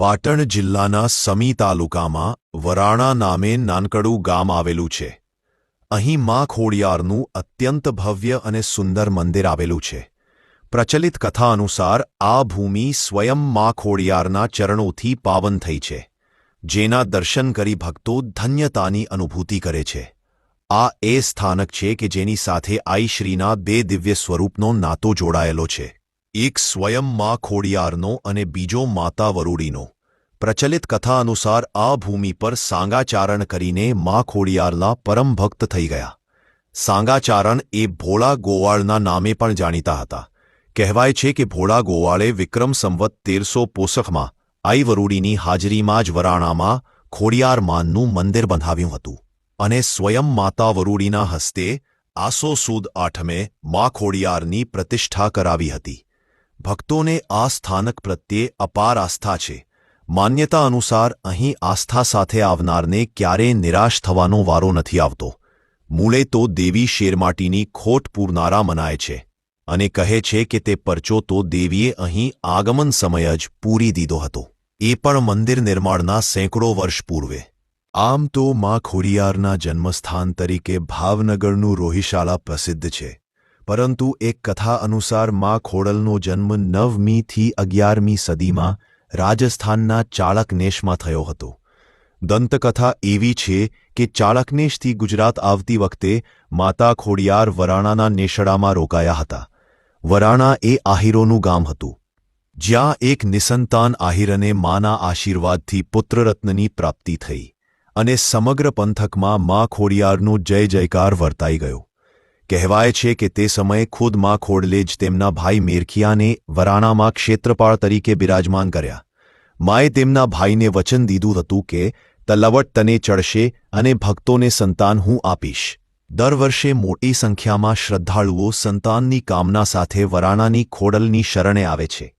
પાટણ જિલ્લાના સમી તાલુકામાં વરાણા નામે નાનકડું ગામ આવેલું છે. અહીં મા ખોડિયારનું અત્યંત ભવ્ય અને સુંદર મંદિર આવેલું છે. પ્રચલિત કથા અનુસાર આ ભૂમિ સ્વયં મા ખોડિયારના ચરણોથી પાવન થઈ છે, જેના દર્શન કરી ભક્તો ધન્યતાની અનુભૂતિ કરે છે. આ એ સ્થાનક છે કે જેની સાથે આઈશ્રીના બે દિવ્ય સ્વરૂપનો નાતો જોડાયેલો છે. એક સ્વયં મા ખોડિયારનો અને બીજો માતા વરૂડીનો. પ્રચલિત કથા અનુસાર આ ભૂમિ પર સાંગાચારણ કરીને મા ખોડિયારના પરમ ભક્ત થઈ ગયા. સાંગાચારણ એ ભોળા ગોવાળના નામે પણ જાણીતા હતા. કહેવાય છે કે ભોળા ગોવાળે વિક્રમ સંવત તેરસો પોસખમાં આઈ વરૂડીની હાજરીમાં જ વરાણામાં ખોડિયાર માનનું મંદિર બંધાવ્યું હતું અને સ્વયં માતા વરૂડીના હસ્તે આસો સુદ આઠમે મા ખોડિયારની પ્રતિષ્ઠા કરાવી હતી. ભક્તોને આ સ્થાનક પ્રત્યે અપાર આસ્થા છે. માન્યતા અનુસાર અહીં આસ્થા સાથે આવનારને ક્યારેય નિરાશ થવાનો વારો નથી આવતો. મૂળે તો દેવી શેરમાટીની ખોટ પૂરનારા મનાય છે અને કહે છે કે તે પરચો તો દેવીએ અહીં આગમન સમય જ પૂરી દીધો હતો. એ પણ મંદિર નિર્માણના સેંકડો વર્ષ પૂર્વે. આમ તો મા ખોડિયારના જન્મસ્થાન તરીકે ભાવનગરનું રોહિશાળા પ્રસિદ્ધ છે. પરંતુ એક કથા અનુસાર મા ખોડલનો જન્મ નવમીથી અગિયારમી સદીમાં રાજસ્થાનના ચાળકનેશમાં થયો હતો. દંતકથા એવી છે કે ચાળકનેશથી ગુજરાત આવતી વખતે માતા ખોડિયાર વરાણાના નેશડામાં રોકાયા હતા. વરાણા એ આહિરોનું ગામ હતું. જ્યાં એક નિસંતાન આહિરને માના આશીર્વાદથી પુત્રરત્નની પ્રાપ્તિ થઈ અને સમગ્ર પંથકમાં મા ખોડિયારનું જય જયકાર વર્તાઈ ગયો. કહેવાય છે કે તે સમયે ખુદમાં ખોડલે જ તેમના ભાઈ મેરખિયાને વરાણામાં ક્ષેત્રપાળ તરીકે બિરાજમાન કર્યા. માએ તેમના ભાઈને વચન દીધું હતું કે, તલવટ તને ચડશે અને ભક્તોને સંતાન હું આપીશ. દર વર્ષે મોટી સંખ્યામાં શ્રદ્ધાળુઓ સંતાનની કામના સાથે વરાણાની ખોડલની શરણે આવે છે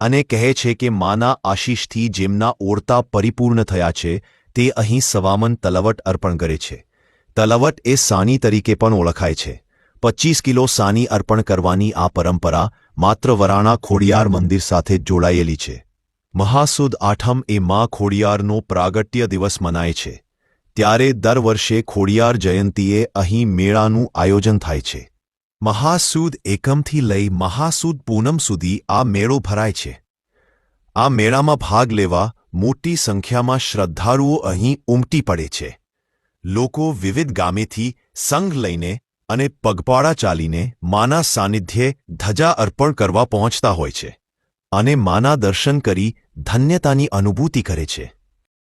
અને કહે છે કે માના આશીષથી જેમના ઓરતા પરિપૂર્ણ થયા છે, તે અહીં સવામન તલવટ અર્પણ કરે છે. તલવટ એ સાની તરીકે પણ ઓળખાય છે. પચીસ કિલો સાની અર્પણ કરવાની આ પરંપરા માત્ર વરાણા ખોડિયાર મંદિર સાથે જોડાયેલી છે. મહાસુદ આઠમ એ મા ખોડિયારનો પ્રાગટ્ય દિવસ મનાય છે. ત્યારે દર વર્ષે ખોડિયાર જયંતીએ અહીં મેળાનું આયોજન થાય છે. મહાસુદ એકમથી લઈ મહાસુદ પૂનમ સુધી આ મેળો ભરાય છે. આ મેળામાં ભાગ લેવા મોટી સંખ્યામાં શ્રદ્ધાળુઓ અહીં ઉમટી પડે છે. લોકો વિવિધ ગામેથી સંઘ લઈને અને પગપાળા ચાલીને માના સાનિધ્યે ધજા અર્પણ કરવા પહોંચતા હોય છે અને માના દર્શન કરી ધન્યતાની અનુભૂતિ કરે છે.